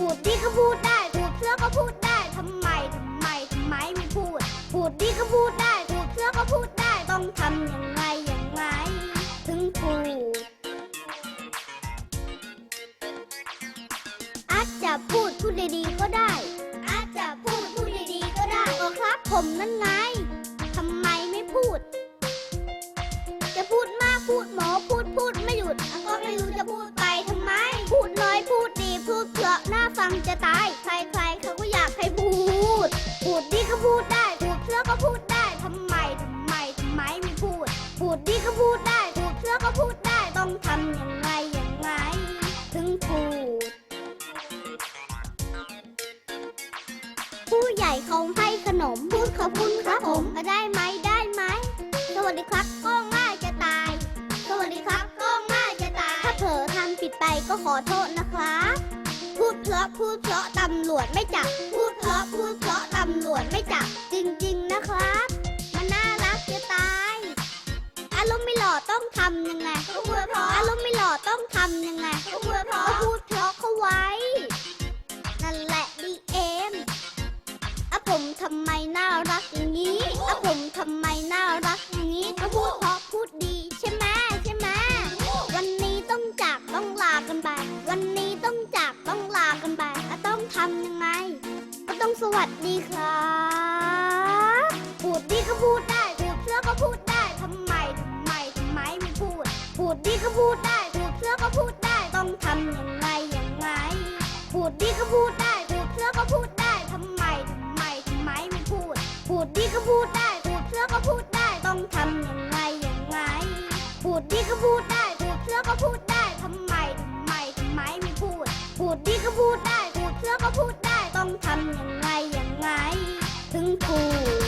พูดดีก็พูดได้ พูดเพราะก็พูดได้ทำไมทำไมทำไมไม่พูด พูดดีก็พูดได้ พูดเพราะก็พูดได้ต้องทำยังไงยังไงถึงพูดอาจจะพูดพูดดีๆก็ได้ อาจจะพูดพูดดีๆก็ได้ก็ครับผมนั่นไงทำไมไม่พูด จะตาย ใครๆเขาก็อยากให้พูด พูดดีก็พูดได้พูดเพราะก็พูดได้ทำไมทำไมทำไมไม่พูด พูดดีก็พูดได้พูดเพราะก็พูดได้ต้องทำยังไงยังไงถึงพูด ผู้ใหญ่เขาให้ขนมพูดขอบคุณครับผมได้ไหมได้ไหมสวัสดีครับก็ง่ายจะตาย สวัสดีครับก็ง่ายจะตาย ถ้าเผลอทำผิดไปก็ขอโทษนะครับ ดเพราะพูดเพราะตำรวจไม่จับ พูดเพราะพูดเพราะตำรวจไม่จับ จริง ๆ นะครับ มันน่ารักจะตาย อารมณ์ไม่หล่อต้องทำยังไงก็พูดเพราะอารมณ์ไม่หล่อต้องทำยังไงก็พูดเพราะพูดเพราะเขาไว้ นั่นแหละดีเอ็มอะผมทำไมน่ารักอย่างนี้อะผมทำไมน่ารักอย่างนี้ก็พูดเพราะพูดดีใช่ไหมใช่ไหมวันนี้ต้องจากต้องลากันไป วันนี้ต้องจาก วัสดีครับพูดดีก็พูดได้พูดเพราะก็พูดได้ทำไมทำไมทำไมไม่พูด พูดดีก็พูดได้พูดเพราะก็พูดได้ต้องทำยังไงยังไงพูดดีก็พูดได้พูดเพราะก็พูดได้ทำไมทำไมทำไมไม่พูด พูดดีก็พูดได้พูดเพราะก็พูดได้ต้องทำยังไงยังไงพูดดีก็พูดได้พูดเพราะก็พูดได้ทำไมทำไมทำไมไม่พูด พูดดีก็พูดได้พูดเพราะก็พูดได้ ต้องทำยังไงยังไงถึงพูด